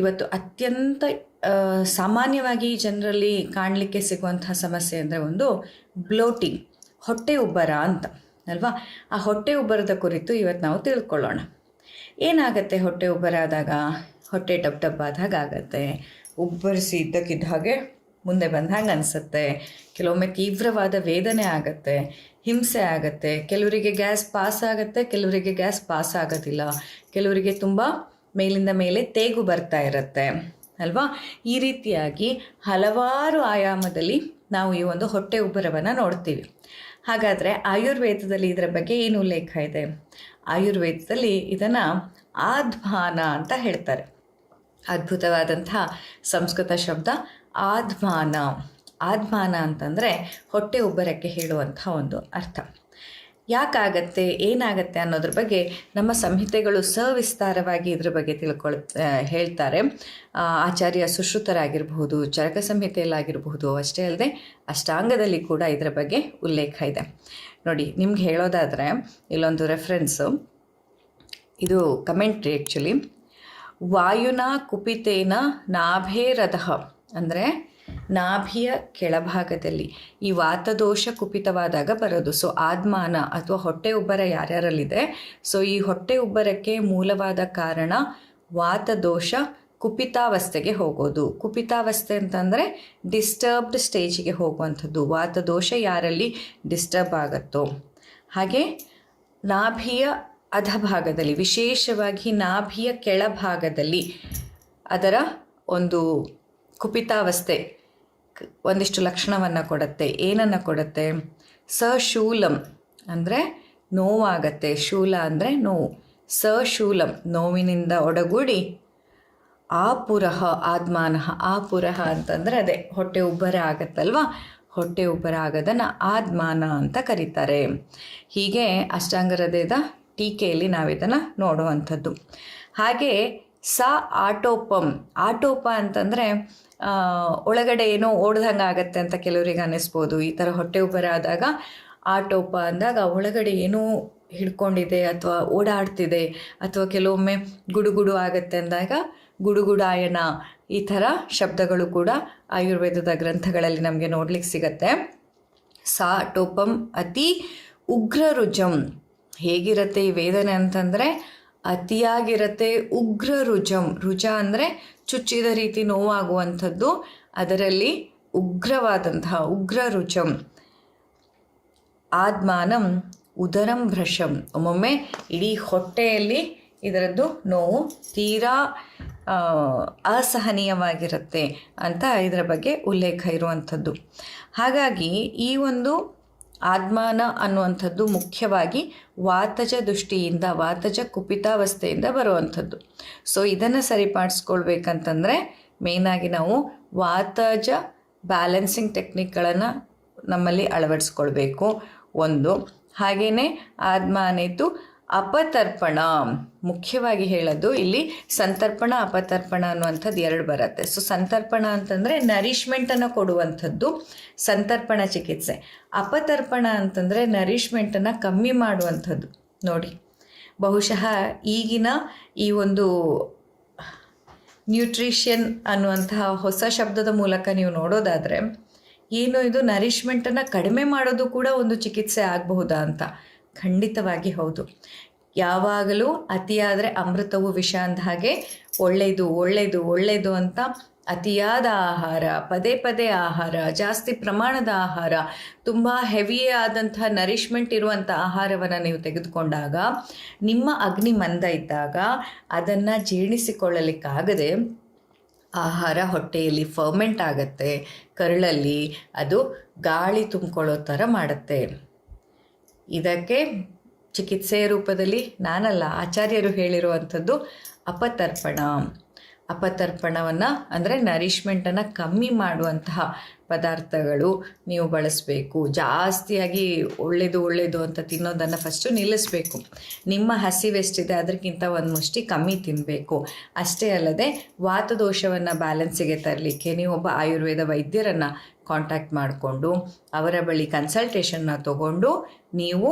ಇವತ್ತು ಅತ್ಯಂತ ಸಾಮಾನ್ಯವಾಗಿ ಜನರಲ್ಲಿ ಕಾಣಲಿಕ್ಕೆ ಸಿಗುವಂತಹ ಸಮಸ್ಯೆ ಅಂದರೆ ಒಂದು ಬ್ಲೋಟಿಂಗ್, ಹೊಟ್ಟೆ ಉಬ್ಬರ ಅಂತ, ಅಲ್ವಾ? ಆ ಹೊಟ್ಟೆ ಉಬ್ಬರದ ಕುರಿತು ಇವತ್ತು ನಾವು ತಿಳ್ಕೊಳ್ಳೋಣ. ಏನಾಗುತ್ತೆ ಹೊಟ್ಟೆ ಉಬ್ಬರ ಆದಾಗ? ಹೊಟ್ಟೆ ಡಬ್ ಡಬ್ ಆದಾಗ ಆಗತ್ತೆ. ಉಬ್ಬರಿಸಿ ಇದ್ದಕ್ಕಿದ್ದ ಹಾಗೆ ಮುಂದೆ ಬಂದ ಹಾಗೆ ಅನಿಸುತ್ತೆ. ಕೆಲವೊಮ್ಮೆ ತೀವ್ರವಾದ ವೇದನೆ ಆಗುತ್ತೆ, ಹಿಂಸೆ ಆಗುತ್ತೆ. ಕೆಲವರಿಗೆ ಗ್ಯಾಸ್ ಪಾಸ್ ಆಗುತ್ತೆ, ಕೆಲವರಿಗೆ ಗ್ಯಾಸ್ ಪಾಸ್ ಆಗೋದಿಲ್ಲ. ಕೆಲವರಿಗೆ ತುಂಬ ಮೇಲಿಂದ ಮೇಲೆ ತೇಗು ಬರ್ತಾ ಇರುತ್ತೆ, ಅಲ್ವಾ? ಈ ರೀತಿಯಾಗಿ ಹಲವಾರು ಆಯಾಮದಲ್ಲಿ ನಾವು ಈ ಒಂದು ಹೊಟ್ಟೆ ಉಬ್ಬರವನ್ನು ನೋಡ್ತೀವಿ. ಹಾಗಾದರೆ ಆಯುರ್ವೇದದಲ್ಲಿ ಇದರ ಬಗ್ಗೆ ಏನು ಉಲ್ಲೇಖ ಇದೆ? ಆಯುರ್ವೇದದಲ್ಲಿ ಇದನ್ನು ಆಧ್ವಾನ ಅಂತ ಹೇಳ್ತಾರೆ. ಅದ್ಭುತವಾದಂಥ ಸಂಸ್ಕೃತ ಶಬ್ದ ಆಧ್ಮಾನ ಆಧ್ಮಾನ ಅಂತಂದರೆ ಹೊಟ್ಟೆ ಉಬ್ಬರಕ್ಕೆ ಹೇಳುವಂಥ ಒಂದು ಅರ್ಥ. ಯಾಕಾಗತ್ತೆ, ಏನಾಗತ್ತೆ ಅನ್ನೋದ್ರ ಬಗ್ಗೆ ನಮ್ಮ ಸಂಹಿತೆಗಳು ಸವಿಸ್ತಾರವಾಗಿ ಇದ್ರ ಬಗ್ಗೆ ತಿಳ್ಕೊಳ್ ಹೇಳ್ತಾರೆ. ಆಚಾರ್ಯ ಸುಶ್ರುತರಾಗಿರಬಹುದು, ಚರಕ ಸಂಹಿತೆಯಲ್ಲಾಗಿರಬಹುದು, ಅಷ್ಟೇ ಅಲ್ಲದೆ ಅಷ್ಟಾಂಗದಲ್ಲಿ ಕೂಡ ಇದರ ಬಗ್ಗೆ ಉಲ್ಲೇಖ ಇದೆ. ನೋಡಿ, ನಿಮ್ಗೆ ಹೇಳೋದಾದರೆ ಇಲ್ಲೊಂದು ರೆಫರೆನ್ಸು ಇದು ಕಮೆಂಟ್ರಿ ಆ್ಯಕ್ಚುಲಿ ವಾಯುನ ಕುಪಿತೇನ ನಾಭೇರದಃ ಅಂದರೆ ನಾಭಿಯ ಕೆಳಭಾಗದಲ್ಲಿ ಈ ವಾತದೋಷ ಕುಪಿತವಾದಾಗ ಬರೋದು. ಸೊ ಆದ್ಮಾನ ಅಥವಾ ಹೊಟ್ಟೆ ಉಬ್ಬರ ಯಾರ್ಯಾರಲ್ಲಿದೆ? ಸೊ ಈ ಹೊಟ್ಟೆ ಉಬ್ಬರಕ್ಕೆ ಮೂಲವಾದ ಕಾರಣ ವಾತದೋಷ ಕುಪಿತಾವಸ್ಥೆಗೆ ಹೋಗೋದು. ಕುಪಿತಾವಸ್ಥೆ ಅಂತಂದರೆ ಡಿಸ್ಟರ್ಬ್ಡ್ ಸ್ಟೇಜಿಗೆ ಹೋಗುವಂಥದ್ದು. ವಾತದೋಷ ಯಾರಲ್ಲಿ ಡಿಸ್ಟರ್ಬ್ ಆಗುತ್ತೋ. ಹಾಗೆ ನಾಭಿಯ ಅಧಭಾಗದಲ್ಲಿ, ವಿಶೇಷವಾಗಿ ನಾಭಿಯ ಕೆಳಭಾಗದಲ್ಲಿ ಅದರ ಒಂದು ಕುಪಿತಾವಸ್ಥೆ ಒಂದಿಷ್ಟು ಲಕ್ಷಣವನ್ನು ಕೊಡುತ್ತೆ. ಏನನ್ನು ಕೊಡುತ್ತೆ? ಸಶೂಲಂ ಅಂದರೆ ನೋವಾಗತ್ತೆ. ಶೂಲ ಅಂದರೆ ನೋವು. ಸಶೂಲಂ ನೋವಿನಿಂದ ಒಡಗೂಡಿ ಆಪುರಹ ಆದ್ಮಾನಃ ಆಪುರಹ ಅಂತಂದರೆ ಅದೇ ಹೊಟ್ಟೆ ಉಬ್ಬರ ಆಗತ್ತಲ್ವಾ? ಹೊಟ್ಟೆ ಉಬ್ಬರ ಆಗೋದನ್ನು ಆದ್ಮಾನ ಅಂತ ಕರೀತಾರೆ. ಹೀಗೆ ಅಷ್ಟಾಂಗ ಹೃದಯದ ಟೀಕೆಯಲ್ಲಿ ನಾವಿದನ್ನು ನೋಡುವಂಥದ್ದು. ಹಾಗೆ ಸ ಆಟೋಪಂ. ಆಟೋಪ ಅಂತಂದರೆ ಒಳಗಡೆ ಏನೋ ಓಡ್ದಂಗೆ ಆಗತ್ತೆ ಅಂತ ಕೆಲವರಿಗೆ ಅನ್ನಿಸ್ಬೋದು. ಈ ಥರ ಹೊಟ್ಟೆ ಉಬ್ಬರ ಆದಾಗ ಆಟೋಪ ಅಂದಾಗ ಒಳಗಡೆ ಏನೋ ಹಿಡ್ಕೊಂಡಿದೆ ಅಥವಾ ಓಡಾಡ್ತಿದೆ ಅಥವಾ ಕೆಲವೊಮ್ಮೆ ಗುಡುಗುಡು ಆಗತ್ತೆ ಅಂದಾಗ ಗುಡುಗುಡಾಯನ ಈ ಥರ ಶಬ್ದಗಳು ಕೂಡ ಆಯುರ್ವೇದದ ಗ್ರಂಥಗಳಲ್ಲಿ ನಮಗೆ ನೋಡ್ಲಿಕ್ಕೆ ಸಿಗತ್ತೆ. ಸಾ ಟೋಪಂ ಅತಿ ಉಗ್ರ ರುಜಂ. ಹೇಗಿರುತ್ತೆ ಈ ವೇದನೆ ಅಂತಂದರೆ ಅತಿಯಾಗಿರತ್ತೆ ಉಗ್ರ ರುಜಂ. ರುಜ ಅಂದರೆ ಚುಚ್ಚಿದ ರೀತಿ ನೋವಾಗುವಂಥದ್ದು. ಅದರಲ್ಲಿ ಉಗ್ರವಾದಂತಹ ಉಗ್ರ ರುಚಂ ಆದ್ಮಾನಂ ಉದರಂ ಭ್ರಷಂ ಒಮ್ಮೊಮ್ಮೆ ಇಡೀ ಹೊಟ್ಟೆಯಲ್ಲಿ ಇದರದ್ದು ನೋವು ತೀರಾ ಅಸಹನೀಯವಾಗಿರುತ್ತೆ ಅಂತ ಇದರ ಬಗ್ಗೆ ಉಲ್ಲೇಖ ಇರುವಂಥದ್ದು. ಹಾಗಾಗಿ ಈ ಒಂದು ಆದ್ಮಾನ ಅನ್ನುವಂಥದ್ದು ಮುಖ್ಯವಾಗಿ ವಾತಜ ದೃಷ್ಟಿಯಿಂದ, ವಾತಜ ಕುಪಿತಾವಸ್ಥೆಯಿಂದ ಬರುವಂಥದ್ದು. ಸೊ ಇದನ್ನು ಸರಿಪಡಿಸ್ಕೊಳ್ಬೇಕಂತಂದರೆ ಮೇಯ್ನಾಗಿ ನಾವು ವಾತಜ ಬ್ಯಾಲೆನ್ಸಿಂಗ್ ಟೆಕ್ನಿಕ್ಗಳನ್ನು ನಮ್ಮಲ್ಲಿ ಅಳವಡಿಸ್ಕೊಳ್ಬೇಕು. ಒಂದು ಹಾಗೆಯೇ ಆದ್ಮಾನೇತು ಅಪತರ್ಪಣ. ಮುಖ್ಯವಾಗಿ ಹೇಳೋದು ಇಲ್ಲಿ ಸಂತರ್ಪಣ, ಅಪತರ್ಪಣ ಅನ್ನುವಂಥದ್ದು ಎರಡು ಬರುತ್ತೆ. ಸೊ ಸಂತರ್ಪಣ ಅಂತಂದರೆ ನರಿಷ್ಮೆಂಟನ್ನು ಕೊಡುವಂಥದ್ದು ಸಂತರ್ಪಣ ಚಿಕಿತ್ಸೆ. ಅಪತರ್ಪಣ ಅಂತಂದರೆ ನರಿಷ್ಮೆಂಟನ್ನು ಕಮ್ಮಿ ಮಾಡುವಂಥದ್ದು. ನೋಡಿ, ಬಹುಶಃ ಈಗಿನ ಈ ಒಂದು ನ್ಯೂಟ್ರಿಷನ್ ಅನ್ನುವಂತಹ ಹೊಸ ಶಬ್ದದ ಮೂಲಕ ನೀವು ನೋಡೋದಾದರೆ, ಏನು ಇದು ನರಿಷ್ಮೆಂಟನ್ನು ಕಡಿಮೆ ಮಾಡೋದು ಕೂಡ ಒಂದು ಚಿಕಿತ್ಸೆ ಆಗಬಹುದಾ ಅಂತ. ಖಂಡಿತವಾಗಿ ಹೌದು. ಯಾವಾಗಲೂ ಅತಿಯಾದರೆ ಅಮೃತವು ವಿಷ ಅಂದ ಹಾಗೆ ಒಳ್ಳೆಯದು ಒಳ್ಳೆಯದು ಒಳ್ಳೆಯದು ಅಂತ ಅತಿಯಾದ ಆಹಾರ, ಪದೇ ಪದೇ ಆಹಾರ, ಜಾಸ್ತಿ ಪ್ರಮಾಣದ ಆಹಾರ, ತುಂಬ ಹೆವಿ ಆದಂತಹ ನರಿಷ್ಮೆಂಟ್ ಇರುವಂಥ ಆಹಾರವನ್ನು ನೀವು ತೆಗೆದುಕೊಂಡಾಗ, ನಿಮ್ಮ ಅಗ್ನಿ ಮಂದ ಇದ್ದಾಗ ಅದನ್ನು ಜೀರ್ಣಿಸಿಕೊಳ್ಳಲಿಕ್ಕಾಗದೆ ಆಹಾರ ಹೊಟ್ಟೆಯಲ್ಲಿ ಫರ್ಮೆಂಟ್ ಆಗುತ್ತೆ, ಕರಳಲ್ಲಿ ಅದು ಗಾಳಿ ತುಂಬಿಕೊಳ್ಳೋ ಥರ ಮಾಡುತ್ತೆ. ಇದಕ್ಕೆ ಚಿಕಿತ್ಸೆಯ ರೂಪದಲ್ಲಿ ನಾನಲ್ಲ ಆಚಾರ್ಯರು ಹೇಳಿರುವಂಥದ್ದು ಅಪತರ್ಪಣ. ಅಪತರ್ಪಣವನ್ನು ಅಂದರೆ ನರಿಷ್ಮೆಂಟನ್ನು ಕಮ್ಮಿ ಮಾಡುವಂತಹ ಪದಾರ್ಥಗಳು ನೀವು ಬಳಸಬೇಕು. ಜಾಸ್ತಿಯಾಗಿ ಒಳ್ಳೆಯದು ಒಳ್ಳೆಯದು ಅಂತ ತಿನ್ನೋದನ್ನು ಫಸ್ಟು ನಿಲ್ಲಿಸಬೇಕು. ನಿಮ್ಮ ಹಸಿವೆಷ್ಟಿದೆ ಅದಕ್ಕಿಂತ ಒಂದು ಮುಷ್ಟಿ ಕಮ್ಮಿ ತಿನ್ನಬೇಕು ಅಷ್ಟೇ ಅಲ್ಲದೆ ವಾತದೋಷವನ್ನು ಬ್ಯಾಲೆನ್ಸಿಗೆ ತರಲಿಕ್ಕೆ ನೀವು ಒಬ್ಬ ಆಯುರ್ವೇದ ವೈದ್ಯರನ್ನು ಕಾಂಟ್ಯಾಕ್ಟ್ ಮಾಡಿಕೊಂಡು, ಅವರ ಬಳಿ ಕನ್ಸಲ್ಟೇಷನ್ನ ತಗೊಂಡು ನೀವು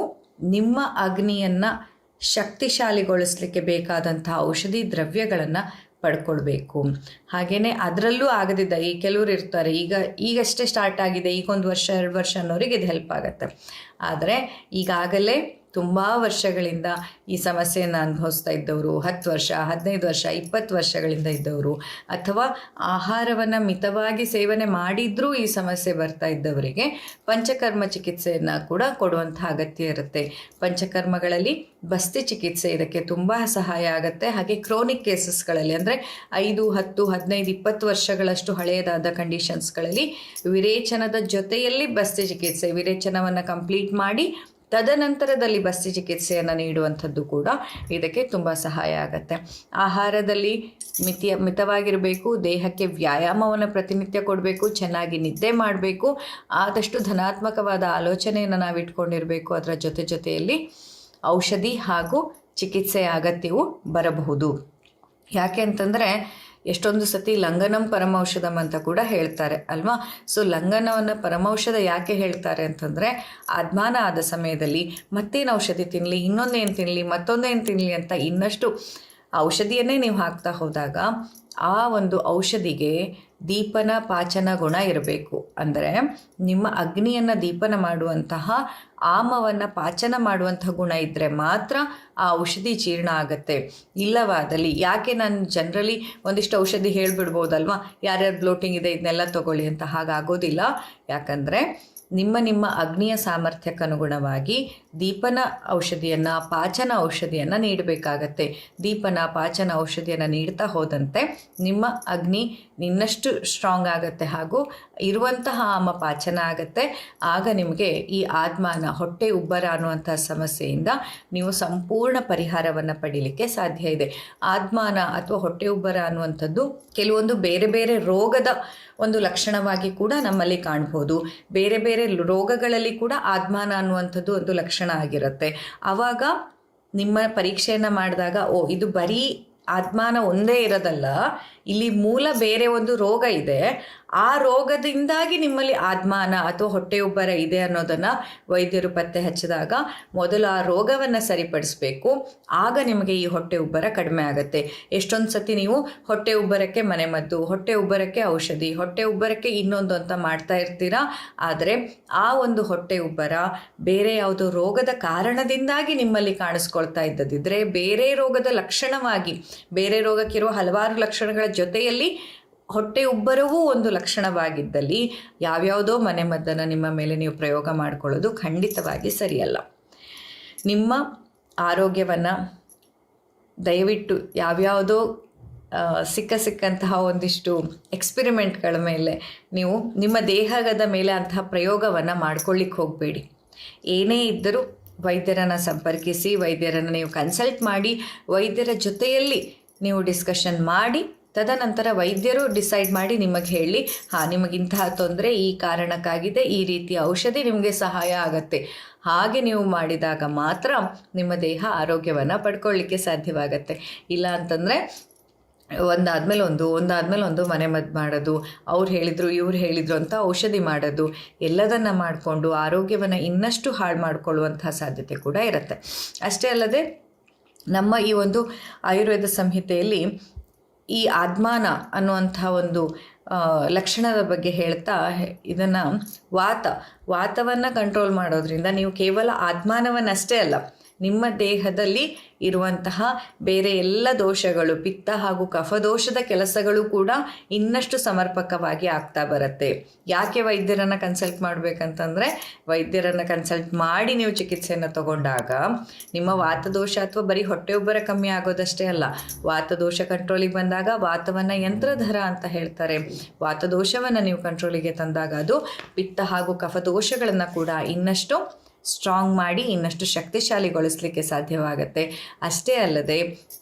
ನಿಮ್ಮ ಅಗ್ನಿಯನ್ನು ಶಕ್ತಿಶಾಲಿಗೊಳಿಸಲಿಕ್ಕೆ ಬೇಕಾದಂಥ ಔಷಧಿ, ದ್ರವ್ಯಗಳನ್ನು ಪಡ್ಕೊಳ್ಬೇಕು. ಹಾಗೆಯೇ ಅದರಲ್ಲೂ ಆಗದಿದ್ದ, ಈ ಕೆಲವರು ಇರ್ತಾರೆ, ಈಗ, ಈಗಷ್ಟೇ ಸ್ಟಾರ್ಟ್ ಆಗಿದೆ, ಈಗೊಂದು ವರ್ಷ, ಎರಡು ವರ್ಷ ಅನ್ನೋರಿಗೆ ಇದು ಹೆಲ್ಪ್ ಆಗುತ್ತೆ. ಆದರೆ, ಈಗಾಗಲೇ ತುಂಬ ವರ್ಷಗಳಿಂದ ಈ ಸಮಸ್ಯೆಯನ್ನು ಅನುಭವಿಸ್ತಾ ಇದ್ದವರು, ಹತ್ತು ವರ್ಷ, ಹದಿನೈದು ವರ್ಷ, ಇಪ್ಪತ್ತು ವರ್ಷಗಳಿಂದ ಇದ್ದವರು, ಅಥವಾ ಆಹಾರವನ್ನು ಮಿತವಾಗಿ ಸೇವನೆ ಮಾಡಿದರೂ ಈ ಸಮಸ್ಯೆ ಬರ್ತಾ ಇದ್ದವರಿಗೆ ಪಂಚಕರ್ಮ ಚಿಕಿತ್ಸೆಯನ್ನು ಕೂಡ ಕೊಡುವಂಥ ಅಗತ್ಯ ಇರುತ್ತೆ. ಪಂಚಕರ್ಮಗಳಲ್ಲಿ ಬಸ್ತಿ ಚಿಕಿತ್ಸೆ ಇದಕ್ಕೆ ತುಂಬ ಸಹಾಯ ಆಗುತ್ತೆ. ಹಾಗೆ ಕ್ರೋನಿಕ್ ಕೇಸಸ್ಗಳಲ್ಲಿ ಅಂದರೆ ಐದು, ಹತ್ತು, ಹದಿನೈದು, ಇಪ್ಪತ್ತು ವರ್ಷಗಳಷ್ಟು ಹಳೆಯದಾದ ಕಂಡೀಷನ್ಸ್ಗಳಲ್ಲಿ ವಿರೇಚನದ ಜೊತೆಯಲ್ಲಿ ಬಸ್ತಿ ಚಿಕಿತ್ಸೆ, ವಿರೇಚನವನ್ನು ಕಂಪ್ಲೀಟ್ ಮಾಡಿ ತದನಂತರದಲ್ಲಿ ಬಸ್ತಿ ಚಿಕಿತ್ಸೆಯನ್ನು ನೀಡುವಂಥದ್ದು ಕೂಡ ಇದಕ್ಕೆ ತುಂಬ ಸಹಾಯ ಆಗುತ್ತೆ. ಆಹಾರದಲ್ಲಿ ಮಿತಿಯ, ಮಿತವಾಗಿರಬೇಕು, ದೇಹಕ್ಕೆ ವ್ಯಾಯಾಮವನ್ನು ಪ್ರತಿನಿತ್ಯ ಕೊಡಬೇಕು, ಚೆನ್ನಾಗಿ ನಿದ್ದೆ ಮಾಡಬೇಕು, ಆದಷ್ಟು ಧನಾತ್ಮಕವಾದ ಆಲೋಚನೆಯನ್ನು ನಾವು ಇಟ್ಕೊಂಡಿರಬೇಕು, ಅದರ ಜೊತೆ ಜೊತೆಯಲ್ಲಿ ಔಷಧಿ ಹಾಗೂ ಚಿಕಿತ್ಸೆಯ ಅಗತ್ಯವು ಬರಬಹುದು. ಯಾಕೆ ಅಂತಂದರೆ ಎಷ್ಟೊಂದು ಸತಿ ಲಂಗನಂ ಪರಮೌಷಧಂ ಅಂತ ಕೂಡ ಹೇಳ್ತಾರೆ, ಅಲ್ವಾ? ಸೊ ಲಂಗನವನ್ನು ಪರಮೌಷಧ ಯಾಕೆ ಹೇಳ್ತಾರೆ ಅಂತಂದರೆ ಅದ್ಮಾನ ಆದ ಸಮಯದಲ್ಲಿ ಮತ್ತೇನು ಔಷಧಿ ತಿನ್ನಲಿ ಇನ್ನೊಂದೇನು ತಿನ್ನಲಿ ಮತ್ತೊಂದೇನು ತಿನ್ನಲಿ ಅಂತ ಇನ್ನಷ್ಟು ಔಷಧಿಯನ್ನೇ ನೀವು ಹಾಕ್ತಾ ಹೋದಾಗ, ಆ ಒಂದು ಔಷಧಿಗೆ ದೀಪನ ಪಾಚನ ಗುಣ ಇರಬೇಕು. ಅಂದರೆ ನಿಮ್ಮ ಅಗ್ನಿಯನ್ನು ದೀಪನ ಮಾಡುವಂತಹ ಆಮವನ್ನು ಪಾಚನ ಮಾಡುವಂತಹ ಗುಣ ಇದ್ದರೆ ಮಾತ್ರ ಆ ಔಷಧಿ ಜೀರ್ಣ ಆಗುತ್ತೆ. ಇಲ್ಲವಾದಲ್ಲಿ ಯಾಕೆ ನಾನು ಜನರಲಿ ಒಂದಿಷ್ಟು ಔಷಧಿ ಹೇಳಿಬಿಡ್ಬೋದಲ್ವಾ? ಯಾರ್ಯಾರು ಬ್ಲೋಟಿಂಗ್ ಇದೆ, ಇದನ್ನೆಲ್ಲ ತೊಗೊಳ್ಳಿ ಅಂತ ಹಾಗಾಗೋದಿಲ್ಲ. ಯಾಕಂದರೆ ನಿಮ್ಮ ನಿಮ್ಮ ಅಗ್ನಿಯ ಸಾಮರ್ಥ್ಯಕ್ಕನುಗುಣವಾಗಿ ದೀಪನ ಔಷಧಿಯನ್ನು, ಪಾಚನ ಔಷಧಿಯನ್ನು ನೀಡಬೇಕಾಗತ್ತೆ. ದೀಪನ, ಪಾಚನ ಔಷಧಿಯನ್ನು ನೀಡ್ತಾ ಹೋದಂತೆ ನಿಮ್ಮ ಅಗ್ನಿ ಇನ್ನಷ್ಟು ಸ್ಟ್ರಾಂಗ್ ಆಗುತ್ತೆ ಹಾಗೂ ಇರುವಂತಹ ಆಮ ಪಾಚನ ಆಗುತ್ತೆ. ಆಗ ನಿಮಗೆ ಈ ಆತ್ಮಾನ ಹೊಟ್ಟೆ ಉಬ್ಬರ ಅನ್ನುವಂಥ ಸಮಸ್ಯೆಯಿಂದ ನೀವು ಸಂಪೂರ್ಣ ಪರಿಹಾರವನ್ನು ಪಡೀಲಿಕ್ಕೆ ಸಾಧ್ಯ ಇದೆ. ಆತ್ಮಾನ ಅಥವಾ ಹೊಟ್ಟೆ ಉಬ್ಬರ ಅನ್ನುವಂಥದ್ದು ಕೆಲವೊಂದು ಬೇರೆ ಬೇರೆ ರೋಗದ ಒಂದು ಲಕ್ಷಣವಾಗಿ ಕೂಡ ನಮ್ಮಲ್ಲಿ ಕಾಣ್ಬೋದು. ಬೇರೆ ಬೇರೆ ರೋಗಗಳಲ್ಲಿ ಕೂಡ ಆತ್ಮಾನ ಅನ್ನುವಂಥದ್ದು ಒಂದು ಲಕ್ಷಣ ಆಗಿರುತ್ತೆ. ಆವಾಗ ನಿಮ್ಮ ಪರೀಕ್ಷೆಯನ್ನು ಮಾಡಿದಾಗ, ಓ, ಇದು ಬರೀ ಆತ್ಮಾನ ಒಂದೇ ಇರೋದಲ್ಲ ಇಲ್ಲಿ ಮೂಲ ಬೇರೆ ಒಂದು ರೋಗ ಇದೆ. ಆ ರೋಗದಿಂದಾಗಿ ನಿಮ್ಮಲ್ಲಿ ಆದ್ಮಾನ ಅಥವಾ ಹೊಟ್ಟೆಯುಬ್ಬರ ಇದೆ ಅನ್ನೋದನ್ನು ವೈದ್ಯರು ಪತ್ತೆ ಹಚ್ಚಿದಾಗ ಮೊದಲು ಆ ರೋಗವನ್ನು ಸರಿಪಡಿಸಬೇಕು. ಆಗ ನಿಮಗೆ ಈ ಹೊಟ್ಟೆ ಉಬ್ಬರ ಕಡಿಮೆ ಆಗುತ್ತೆ. ಎಷ್ಟೊಂದು ಸತಿ ನೀವು ಹೊಟ್ಟೆ ಉಬ್ಬರಕ್ಕೆ ಮನೆಮದ್ದು ಹೊಟ್ಟೆ ಉಬ್ಬರಕ್ಕೆ ಔಷಧಿ ಹೊಟ್ಟೆ ಉಬ್ಬರಕ್ಕೆ ಇನ್ನೊಂದು ಅಂತ ಮಾಡ್ತಾ ಇರ್ತೀರಾ? ಆದರೆ ಆ ಒಂದು ಹೊಟ್ಟೆ ಉಬ್ಬರ ಬೇರೆ ಯಾವುದೋ ರೋಗದ ಕಾರಣದಿಂದಾಗಿ ನಿಮ್ಮಲ್ಲಿ ಕಾಣಿಸ್ಕೊಳ್ತಾ ಇದ್ದದಿದ್ದರೆ ಬೇರೆ ರೋಗದ ಲಕ್ಷಣವಾಗಿ, ಬೇರೆ ರೋಗಕ್ಕಿರುವ ಹಲವಾರು ಲಕ್ಷಣಗಳ ಜೊತೆಯಲ್ಲಿ ಹೊಟ್ಟೆ ಉಬ್ಬರವೂ ಒಂದು ಲಕ್ಷಣವಾಗಿದ್ದಲ್ಲಿ ಯಾವ್ಯಾವುದೋ ಮನೆಮದ್ದನ್ನು ನಿಮ್ಮ ಮೇಲೆ ನೀವು ಪ್ರಯೋಗ ಮಾಡಿಕೊಳ್ಳೋದು ಖಂಡಿತವಾಗಿ ಸರಿಯಲ್ಲ. ನಿಮ್ಮ ಆರೋಗ್ಯವನ್ನು ದಯವಿಟ್ಟು ಯಾವ್ಯಾವುದೋ ಸಿಕ್ಕ ಸಿಕ್ಕಂತಹ ಒಂದಿಷ್ಟು ಎಕ್ಸ್ಪಿರಿಮೆಂಟ್ಗಳ ಮೇಲೆ ನೀವು ನಿಮ್ಮ ದೇಹದ ಮೇಲೆ ಅಂತಹ ಪ್ರಯೋಗವನ್ನು ಮಾಡ್ಕೊಳ್ಳಿಕ್ಕೆ ಹೋಗಬೇಡಿ. ಏನೇ ಇದ್ದರೂ ವೈದ್ಯರನ್ನು ಸಂಪರ್ಕಿಸಿ, ವೈದ್ಯರನ್ನು ನೀವು ಕನ್ಸಲ್ಟ್ ಮಾಡಿ, ವೈದ್ಯರ ಜೊತೆಯಲ್ಲಿ ನೀವು ಡಿಸ್ಕಷನ್ ಮಾಡಿ ತದನಂತರ ವೈದ್ಯರು ಡಿಸೈಡ್ ಮಾಡಿ ನಿಮಗೆ ಹೇಳಿ, ಹಾಂ, ನಿಮಗಿಂತಹ ತೊಂದರೆ ಈ ಕಾರಣಕ್ಕಾಗಿದೆ, ಈ ರೀತಿಯ ಔಷಧಿ ನಿಮಗೆ ಸಹಾಯ ಆಗುತ್ತೆ. ಹಾಗೆ ನೀವು ಮಾಡಿದಾಗ ಮಾತ್ರ ನಿಮ್ಮ ದೇಹ ಆರೋಗ್ಯವನ್ನು ಪಡ್ಕೊಳ್ಳಿಕ್ಕೆ ಸಾಧ್ಯವಾಗತ್ತೆ. ಇಲ್ಲ ಅಂತಂದರೆ, ಒಂದಾದ್ಮೇಲೆ ಒಂದು ಒಂದಾದ್ಮೇಲೆ ಒಂದು ಮನೆ ಮದ್ದು ಮಾಡೋದು, ಅವ್ರು ಹೇಳಿದರು, ಇವ್ರು ಹೇಳಿದರು ಅಂತ ಔಷಧಿ ಮಾಡೋದು, ಎಲ್ಲದನ್ನು ಮಾಡಿಕೊಂಡು ಆರೋಗ್ಯವನ್ನು ಇನ್ನಷ್ಟು ಹಾಳು ಮಾಡಿಕೊಳ್ಳುವಂತಹ ಸಾಧ್ಯತೆ ಕೂಡ ಇರುತ್ತೆ. ಅಷ್ಟೇ ಅಲ್ಲದೆ, ನಮ್ಮ ಈ ಒಂದು ಆಯುರ್ವೇದ ಸಂಹಿತೆಯಲ್ಲಿ ಈ ಆತ್ಮಾನ ಅನ್ನುವಂಥ ಒಂದು ಲಕ್ಷಣದ ಬಗ್ಗೆ ಹೇಳ್ತಾ ಇದನ್ನು ವಾತ, ವಾತವನ್ನು ಕಂಟ್ರೋಲ್ ಮಾಡೋದ್ರಿಂದ ನೀವು ಕೇವಲ ಆತ್ಮಾನವನ್ನಷ್ಟೇ ಅಲ್ಲ ನಿಮ್ಮ ದೇಹದಲ್ಲಿ ಇರುವಂತಹ ಬೇರೆ ಎಲ್ಲ ದೋಷಗಳು, ಪಿತ್ತ ಹಾಗೂ ಕಫದೋಷದ ಕೆಲಸಗಳು ಕೂಡ ಇನ್ನಷ್ಟು ಸಮರ್ಪಕವಾಗಿ ಆಗ್ತಾ ಬರುತ್ತೆ. ಯಾಕೆ ವೈದ್ಯರನ್ನು ಕನ್ಸಲ್ಟ್ ಮಾಡಬೇಕಂತಂದರೆ, ವೈದ್ಯರನ್ನು ಕನ್ಸಲ್ಟ್ ಮಾಡಿ ನೀವು ಚಿಕಿತ್ಸೆಯನ್ನು ತಗೊಂಡಾಗ ನಿಮ್ಮ ವಾತದೋಷ ಅಥವಾ ಬರೀ ಹೊಟ್ಟೆ ಉಬ್ಬರ ಕಮ್ಮಿ ಆಗೋದಷ್ಟೇ ಅಲ್ಲ, ವಾತದೋಷ ಕಂಟ್ರೋಲಿಗೆ ಬಂದಾಗ ವಾತವನ್ನು ಯಂತ್ರಧರ ಅಂತ ಹೇಳ್ತಾರೆ. ವಾತದೋಷವನ್ನು ನೀವು ಕಂಟ್ರೋಲಿಗೆ ತಂದಾಗ ಅದು ಪಿತ್ತ ಹಾಗೂ ಕಫದೋಷಗಳನ್ನು ಕೂಡ ಇನ್ನಷ್ಟು ಸ್ಟ್ರಾಂಗ್ ಮಾಡಿ ಇನ್ನಷ್ಟು ಶಕ್ತಿಶಾಲಿಗೊಳಿಸಲಿಕ್ಕೆ ಸಾಧ್ಯವಾಗುತ್ತೆ. ಅಷ್ಟೇ ಅಲ್ಲದೆ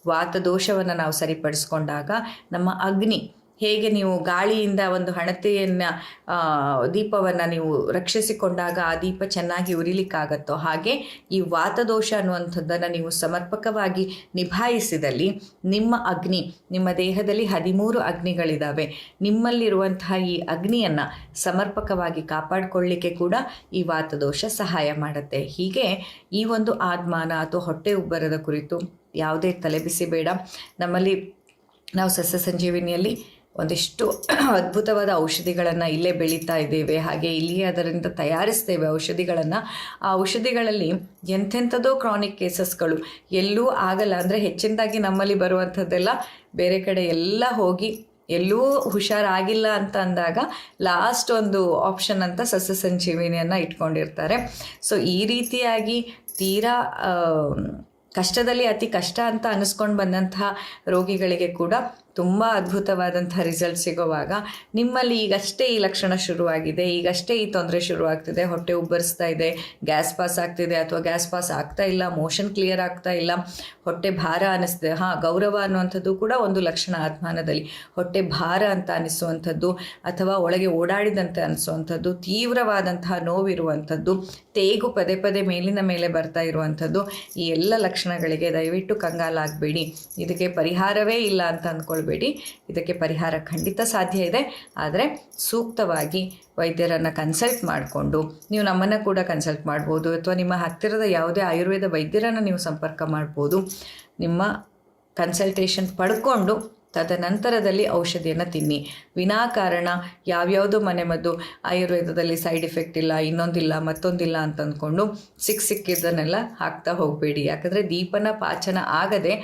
ವಾತದೋಷವನ್ನು ನಾವು ಸರಿಪಡಿಸ್ಕೊಂಡಾಗ ನಮ್ಮ ಅಗ್ನಿ ಹೇಗೆ ನೀವು ಗಾಳಿಯಿಂದ ಒಂದು ಹಣತೆಯನ್ನು ದೀಪವನ್ನು ನೀವು ರಕ್ಷಿಸಿಕೊಂಡಾಗ ಆ ದೀಪ ಚೆನ್ನಾಗಿ ಉರಿಲಿಕ್ಕಾಗತ್ತೋ? ಹಾಗೆ ಈ ವಾತದೋಷ ಅನ್ನುವಂಥದ್ದನ್ನು ನೀವು ಸಮರ್ಪಕವಾಗಿ ನಿಭಾಯಿಸಿದಲ್ಲಿ ನಿಮ್ಮ ಅಗ್ನಿ, ನಿಮ್ಮ ದೇಹದಲ್ಲಿ ಹದಿಮೂರು ಅಗ್ನಿಗಳಿದ್ದಾವೆ ನಿಮ್ಮಲ್ಲಿರುವಂತಹ ಈ ಅಗ್ನಿಯನ್ನು ಸಮರ್ಪಕವಾಗಿ ಕಾಪಾಡಿಕೊಳ್ಳಿಕ್ಕೆ ಕೂಡ ಈ ವಾತದೋಷ ಸಹಾಯ ಮಾಡುತ್ತೆ. ಹೀಗೆ ಈ ಒಂದು ಆದ್ಮಾನ ಅಥವಾ ಹೊಟ್ಟೆ ಉಬ್ಬರದ ಕುರಿತು ಯಾವುದೇ ತಲೆಬಿಸಿ ಬೇಡ. ನಮ್ಮಲ್ಲಿ ನಾವು ಸಸ್ಯ ಸಂಜೀವಿನಿಯಲ್ಲಿ ಒಂದಿಷ್ಟು ಅದ್ಭುತವಾದ ಔಷಧಿಗಳನ್ನು ಇಲ್ಲೇ ಬೆಳೀತಾ ಇದ್ದೇವೆ. ಹಾಗೆ ಇಲ್ಲಿಯೇ ಅದರಿಂದ ತಯಾರಿಸ್ತೇವೆ ಔಷಧಿಗಳನ್ನು. ಆ ಔಷಧಿಗಳಲ್ಲಿ ಎಂಥೆಂಥದೋ ಕ್ರಾನಿಕ್ ಕೇಸಸ್ಗಳು ಎಲ್ಲೂ ಆಗಲ್ಲ. ಅಂದರೆ ಹೆಚ್ಚಿನದಾಗಿ ನಮ್ಮಲ್ಲಿ ಬರುವಂಥದ್ದೆಲ್ಲ ಬೇರೆ ಕಡೆ ಎಲ್ಲ ಹೋಗಿ ಎಲ್ಲೂ ಹುಷಾರಾಗಿಲ್ಲ ಅಂತ ಅಂದಾಗ ಲಾಸ್ಟ್ ಒಂದು ಆಪ್ಷನ್ ಅಂತ ಸಸ್ಯ ಸಂಜೀವಿನಿಯನ್ನು ಇಟ್ಕೊಂಡಿರ್ತಾರೆ. ಸೊ ಈ ರೀತಿಯಾಗಿ ತೀರಾ ಕಷ್ಟದಲ್ಲಿ ಅತಿ ಕಷ್ಟ ಅಂತ ಅನಿಸ್ಕೊಂಡು ಬಂದಂತಹ ರೋಗಿಗಳಿಗೆ ಕೂಡ ತುಂಬ ಅದ್ಭುತವಾದಂಥ ರಿಸಲ್ಟ್ ಸಿಗೋವಾಗ ನಿಮ್ಮಲ್ಲಿ ಈಗಷ್ಟೇ ಈ ಲಕ್ಷಣ ಶುರುವಾಗಿದೆ, ಈಗಷ್ಟೇ ಈ ತೊಂದರೆ ಶುರುವಾಗ್ತಿದೆ, ಹೊಟ್ಟೆ ಉಬ್ಬರಿಸ್ತಾ ಇದೆ ಗ್ಯಾಸ್ ಪಾಸ್ ಆಗ್ತಿದೆ ಅಥವಾ ಗ್ಯಾಸ್ ಪಾಸ್ ಆಗ್ತಾ ಇಲ್ಲ ಮೋಷನ್ ಕ್ಲಿಯರ್ ಆಗ್ತಾ ಇಲ್ಲ, ಹೊಟ್ಟೆ ಭಾರ ಅನ್ನಿಸ್ತಿದೆ ಹಾಂ, ಗೌರವ ಅನ್ನುವಂಥದ್ದು ಕೂಡ ಒಂದು ಲಕ್ಷಣ ಆತ್ಮಾನದಲ್ಲಿ. ಹೊಟ್ಟೆ ಭಾರ ಅಂತ ಅನಿಸುವಂಥದ್ದು ಅಥವಾ ಒಳಗೆ ಓಡಾಡಿದಂತೆ ಅನಿಸುವಂಥದ್ದು, ತೀವ್ರವಾದಂತಹ ನೋವಿರುವಂಥದ್ದು, ತೇಗು ಪದೇ ಪದೇ ಮೇಲಿನ ಮೇಲೆ ಬರ್ತಾ ಇರುವಂಥದ್ದು, ಈ ಎಲ್ಲ ಲಕ್ಷಣಗಳಿಗೆ ದಯವಿಟ್ಟು ಕಂಗಾಲಾಗಬೇಡಿ. ಇದಕ್ಕೆ ಪರಿಹಾರವೇ ಇಲ್ಲ ಅಂತ ಅಂದ್ಕೊಳ್ಬೇಡಿ ಇದಕ್ಕೆ ಪರಿಹಾರ ಖಂಡಿತ ಸಾಧ್ಯ ಇದೆ. ಆದರೆ ಸೂಕ್ತವಾಗಿ ವೈದ್ಯರನ್ನು ಕನ್ಸಲ್ಟ್ ಮಾಡಿಕೊಂಡು, ನೀವು ನಮ್ಮನ್ನು ಕೂಡ ಕನ್ಸಲ್ಟ್ ಮಾಡ್ಬೋದು. ಅಥವಾ ನಿಮ್ಮ ಹತ್ತಿರದ ಯಾವುದೇ ಆಯುರ್ವೇದ ವೈದ್ಯರನ್ನು ನೀವು ಸಂಪರ್ಕ ಮಾಡ್ಬೋದು. ನಿಮ್ಮ ಕನ್ಸಲ್ಟೇಷನ್ ಪಡ್ಕೊಂಡು ತದನಂತರದಲ್ಲಿ ಔಷಧಿಯನ್ನು ತಿನ್ನಿ. ವಿನಾಕಾರಣ ಯಾವ್ಯಾವುದೋ ಮನೆಮದ್ದು ಆಯುರ್ವೇದದಲ್ಲಿ ಸೈಡ್ ಎಫೆಕ್ಟ್ ಇಲ್ಲ, ಇನ್ನೊಂದಿಲ್ಲ, ಮತ್ತೊಂದಿಲ್ಲ ಅಂತ ಅಂದ್ಕೊಂಡು ಸಿಕ್ ಸಿಕ್ಕಿದ್ದನ್ನೆಲ್ಲ ಹಾಕ್ತಾ ಹೋಗಬೇಡಿ. ಯಾಕಂದರೆ ದೀಪನ ಪಾಚನ ಆಗದೆ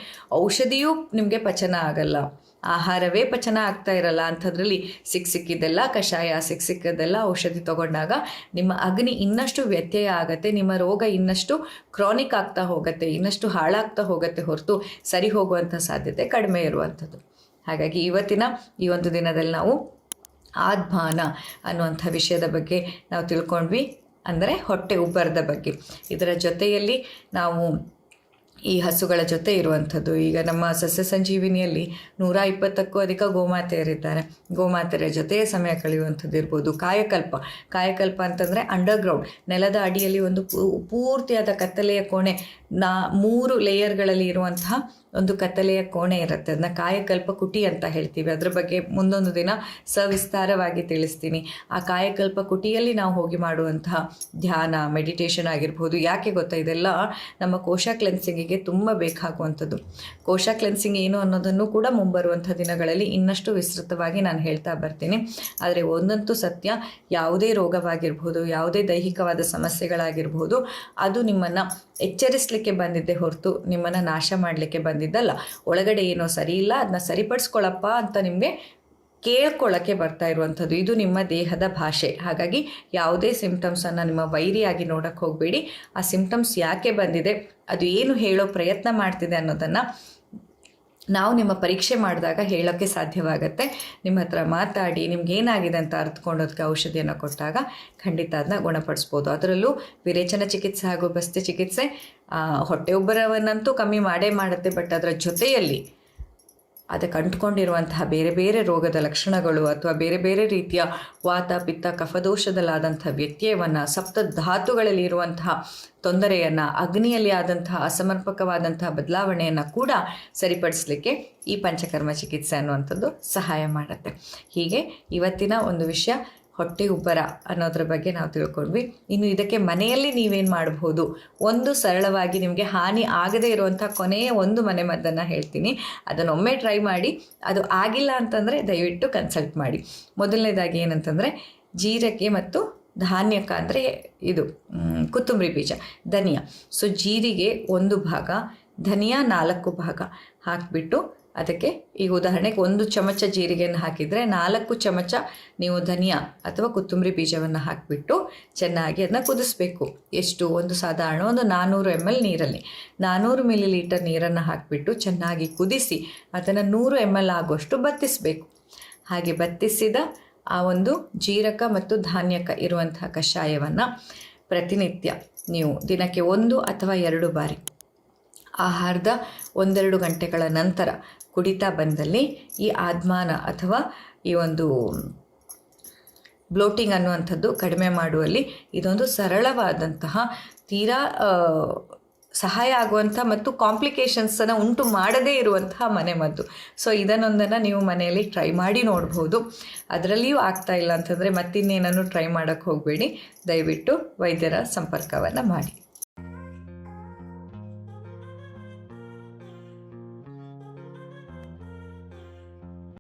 ಔಷಧಿಯೂ ನಿಮಗೆ ಪಚನ ಆಗಲ್ಲ. ಆಹಾರವೇ ಪಚನ ಆಗ್ತಾ ಇರಲ್ಲ ಅಂಥದ್ರಲ್ಲಿ ಸಿಕ್ ಸಿಕ್ಕಿದ್ದೆಲ್ಲ ಕಷಾಯ, ಸಿಕ್ ಸಿಕ್ಕಿದ್ದೆಲ್ಲ ಔಷಧಿ ತಗೊಂಡಾಗ ನಿಮ್ಮ ಅಗ್ನಿ ಇನ್ನಷ್ಟು ವ್ಯತ್ಯಯ ಆಗತ್ತೆ, ನಿಮ್ಮ ರೋಗ ಇನ್ನಷ್ಟು ಕ್ರಾನಿಕ್ ಆಗ್ತಾ ಹೋಗುತ್ತೆ, ಇನ್ನಷ್ಟು ಹಾಳಾಗ್ತಾ ಹೋಗುತ್ತೆ ಹೊರತು ಸರಿ ಹೋಗುವಂಥ ಸಾಧ್ಯತೆ ಕಡಿಮೆ ಇರುವಂಥದ್ದು. ಹಾಗಾಗಿ ಇವತ್ತಿನ ಈ ಒಂದು ದಿನದಲ್ಲಿ ನಾವು ಆದ್ಮಾನ ಅನ್ನುವಂಥ ವಿಷಯದ ಬಗ್ಗೆ ನಾವು ತಿಳ್ಕೊಂಡ್ವಿ. ಅಂದರೆ ಹೊಟ್ಟೆ ಉಬ್ಬರದ ಬಗ್ಗೆ. ಇದರ ಜೊತೆಯಲ್ಲಿ ನಾವು ಈ ಹಸುಗಳ ಜೊತೆ ಇರುವಂಥದ್ದು. ಈಗ ನಮ್ಮ ಸಸ್ಯ ಸಂಜೀವಿನಿಯಲ್ಲಿ ನೂರ ಇಪ್ಪತ್ತಕ್ಕೂ ಅಧಿಕ ಗೋಮಾತೆಯರಿದ್ದಾರೆ. ಗೋಮಾತೆಯರ ಜೊತೆ ಸಮಯ ಕಳೆಯುವಂಥದ್ದು ಇರ್ಬೋದು. ಕಾಯಕಲ್ಪ. ಕಾಯಕಲ್ಪ ಅಂತಂದರೆ ಅಂಡರ್ಗ್ರೌಂಡ್ ನೆಲದ ಅಡಿಯಲ್ಲಿ ಒಂದು ಪೂರ್ತಿಯಾದ ಕತ್ತಲೆಯ ಕೋಣೆ, ನಾ, ಮೂರು ಲೇಯರ್ಗಳಲ್ಲಿ ಇರುವಂತಹ ಒಂದು ಕತ್ತಲೆಯ ಕೋಣೆ ಇರುತ್ತೆ. ಅದನ್ನ ಕಾಯಕಲ್ಪ ಕುಟಿ ಅಂತ ಹೇಳ್ತೀವಿ. ಅದ್ರ ಬಗ್ಗೆ ಮುಂದೊಂದು ದಿನ ಸವಿಸ್ತಾರವಾಗಿ ತಿಳಿಸ್ತೀನಿ. ಆ ಕಾಯಕಲ್ಪ ಕುಟಿಯಲ್ಲಿ ನಾವು ಹೋಗಿ ಮಾಡುವಂತಹ ಧ್ಯಾನ ಮೆಡಿಟೇಷನ್ ಆಗಿರ್ಬೋದು, ಯಾಕೆ ಗೊತ್ತಾ? ಇದೆಲ್ಲ ನಮ್ಮ ಕೋಶ ಕ್ಲೆನ್ಸಿಂಗಿಗೆ ತುಂಬ ಬೇಕಾಗುವಂಥದ್ದು. ಕೋಶ ಕ್ಲೆನ್ಸಿಂಗ್ ಏನು ಅನ್ನೋದನ್ನು ಕೂಡ ಮುಂಬರುವಂಥ ದಿನಗಳಲ್ಲಿ ಇನ್ನಷ್ಟು ವಿಸ್ತೃತವಾಗಿ ನಾನು ಹೇಳ್ತಾ ಬರ್ತೀನಿ. ಆದರೆ ಒಂದಂತೂ ಸತ್ಯ, ಯಾವುದೇ ರೋಗವಾಗಿರ್ಬೋದು, ಯಾವುದೇ ದೈಹಿಕವಾದ ಸಮಸ್ಯೆಗಳಾಗಿರ್ಬೋದು, ಅದು ನಿಮ್ಮನ್ನು ಎಚ್ಚರಿಸಲಿಕ್ಕೆ ಬಂದಿದ್ದೆ ಹೊರತು ನಿಮ್ಮನ್ನು ನಾಶ ಮಾಡಲಿಕ್ಕೆ ಬಂದಿದ್ದಲ್ಲ. ಒಳಗಡೆ ಏನೋ ಸರಿ ಇಲ್ಲ ಅದನ್ನ ಸರಿಪಡಿಸ್ಕೊಳ್ಳಪ್ಪ ಅಂತ ನಿಮಗೆ ಕೇಳ್ಕೊಳ್ಳೋಕ್ಕೆ ಬರ್ತಾ ಇರುವಂಥದ್ದು. ಇದು ನಿಮ್ಮ ದೇಹದ ಭಾಷೆ. ಹಾಗಾಗಿ ಯಾವುದೇ ಸಿಂಪ್ಟಮ್ಸನ್ನು ನಿಮ್ಮ ವೈರಿಯಾಗಿ ನೋಡೋಕ್ಕೆ ಹೋಗಬೇಡಿ. ಆ ಸಿಂಪ್ಟಮ್ಸ್ ಯಾಕೆ ಬಂದಿದೆ, ಅದು ಏನು ಹೇಳೋ ಪ್ರಯತ್ನ ಮಾಡ್ತಿದೆ ಅನ್ನೋದನ್ನು ನಾವು ನಿಮ್ಮ ಪರೀಕ್ಷೆ ಮಾಡಿದಾಗ ಹೇಳೋಕ್ಕೆ ಸಾಧ್ಯವಾಗುತ್ತೆ. ನಿಮ್ಮ ಹತ್ರ ಮಾತಾಡಿ, ನಿಮ್ಗೆ ಏನಾಗಿದೆ ಅಂತ ಅರ್ಥಕೊಂಡೋದಕ್ಕೆ ಔಷಧಿಯನ್ನು ಕೊಟ್ಟಾಗ ಖಂಡಿತ ಅದನ್ನ ಗುಣಪಡಿಸ್ಬೋದು. ಅದರಲ್ಲೂ ವಿರೇಚನ ಚಿಕಿತ್ಸೆ ಹಾಗೂ ಬಸ್ತಿ ಚಿಕಿತ್ಸೆ ಹೊಟ್ಟೆ ಉಬ್ಬರವನ್ನಂತೂ ಕಮ್ಮಿ ಮಾಡೇ ಮಾಡುತ್ತೆ, ಬಟ್ ಅದರ ಜೊತೆಯಲ್ಲಿ ಅದಕ್ಕೆ ಅಂಟ್ಕೊಂಡಿರುವಂತಹ ಬೇರೆ ಬೇರೆ ರೋಗದ ಲಕ್ಷಣಗಳು ಅಥವಾ ಬೇರೆ ಬೇರೆ ರೀತಿಯ ವಾತ, ಪಿತ್ತ, ಕಫದೋಷದಲ್ಲಾದಂಥ ವ್ಯತ್ಯಯವನ್ನು ಸಪ್ತ ಧಾತುಗಳಲ್ಲಿ ಇರುವಂತಹ ತೊಂದರೆಯನ್ನು, ಅಗ್ನಿಯಲ್ಲಿ ಆದಂತಹ ಅಸಮರ್ಪಕವಾದಂತಹ ಬದಲಾವಣೆಯನ್ನು ಕೂಡ ಸರಿಪಡಿಸಲಿಕ್ಕೆ ಈ ಪಂಚಕರ್ಮ ಚಿಕಿತ್ಸೆ ಅನ್ನುವಂಥದ್ದು ಸಹಾಯ ಮಾಡುತ್ತೆ. ಹೀಗೆ ಇವತ್ತಿನ ಒಂದು ವಿಷಯ ಹೊಟ್ಟೆ ಉಬ್ಬರ ಅನ್ನೋದ್ರ ಬಗ್ಗೆ ನಾವು ತಿಳ್ಕೊಂಡ್ವಿ. ಇನ್ನು ಇದಕ್ಕೆ ಮನೆಯಲ್ಲಿ ನೀವೇನು ಮಾಡಬಹುದು ಒಂದು ಸರಳವಾಗಿ ನಿಮಗೆ ಹಾನಿ ಆಗದೇ ಇರುವಂಥ ಕೊನೆಯ ಒಂದು ಮನೆ ಮದ್ದನ್ನು ಹೇಳ್ತೀನಿ. ಅದನ್ನೊಮ್ಮೆ ಟ್ರೈ ಮಾಡಿ, ಅದು ಆಗಿಲ್ಲ ಅಂತಂದರೆ ದಯವಿಟ್ಟು ಕನ್ಸಲ್ಟ್ ಮಾಡಿ. ಮೊದಲನೇದಾಗಿ ಏನಂತಂದರೆ ಜೀರಕ್ಕೆ ಮತ್ತು ಧಾನ್ಯಕ ಅಂದರೆ ಇದು ಕೊತ್ತಂಬರಿ ಬೀಜ, ಧನಿಯಾ. ಸೊ ಜೀರಿಗೆ ಒಂದು ಭಾಗ, ಧನಿಯಾ ನಾಲ್ಕು ಭಾಗ ಹಾಕಿಬಿಟ್ಟು ಅದಕ್ಕೆ ಈಗ ಉದಾಹರಣೆಗೆ ಒಂದು ಚಮಚ ಜೀರಿಗೆಯನ್ನು ಹಾಕಿದರೆ ನಾಲ್ಕು ಚಮಚ ನೀವು ಧನಿಯಾ ಅಥವಾ ಕೊತ್ತಂಬರಿ ಬೀಜವನ್ನು ಹಾಕಿಬಿಟ್ಟು ಚೆನ್ನಾಗಿ ಅದನ್ನ ಕುದಿಸ್ಬೇಕು. ಎಷ್ಟು? ಒಂದು ಸಾಧಾರಣ ಒಂದು ನಾನ್ನೂರು ಎಂ ಎಲ್ ನೀರಲ್ಲಿ. ನಾನ್ನೂರು ಮಿಲಿ ಲೀಟರ್ ನೀರನ್ನು ಹಾಕಿಬಿಟ್ಟು ಚೆನ್ನಾಗಿ ಕುದಿಸಿ ಅದನ್ನು ನೂರು ಎಂ ಎಲ್ ಆಗುವಷ್ಟು ಬತ್ತಿಸಬೇಕು. ಹಾಗೆ ಬತ್ತಿಸಿದ ಆ ಒಂದು ಜೀರಕ ಮತ್ತು ಧಾನ್ಯಕ ಇರುವಂತಹ ಕಷಾಯವನ್ನು ಪ್ರತಿನಿತ್ಯ ನೀವು ದಿನಕ್ಕೆ ಒಂದು ಅಥವಾ ಎರಡು ಬಾರಿ ಆಹಾರದ ಒಂದೆರಡು ಗಂಟೆಗಳ ನಂತರ ಕುಡಿತಾ ಬಂದಲ್ಲಿ ಈ ಆದ್ಮಾನ ಅಥವಾ ಈ ಒಂದು ಬ್ಲೋಟಿಂಗ್ ಅನ್ನುವಂಥದ್ದು ಕಡಿಮೆ ಮಾಡುವಲ್ಲಿ ಇದೊಂದು ಸರಳವಾದಂತಹ ತೀರಾ ಸಹಾಯ ಆಗುವಂಥ ಮತ್ತು ಕಾಂಪ್ಲಿಕೇಶನ್ಸನ್ನು ಉಂಟು ಮಾಡದೇ ಇರುವಂತಹ ಮನೆಮದ್ದು ಸೊ, ಇದನ್ನೊಂದನ್ನು ನೀವು ಮನೆಯಲ್ಲಿ ಟ್ರೈ ಮಾಡಿ ನೋಡ್ಬೋದು. ಅದರಲ್ಲಿಯೂ ಆಗ್ತಾ ಇಲ್ಲ ಅಂತಂದರೆ ಮತ್ತಿನ್ನೇನನ್ನು ಟ್ರೈ ಮಾಡೋಕ್ಕೆ ಹೋಗಬೇಡಿ. ದಯವಿಟ್ಟು ವೈದ್ಯರ ಸಂಪರ್ಕವನ್ನು ಮಾಡಿ.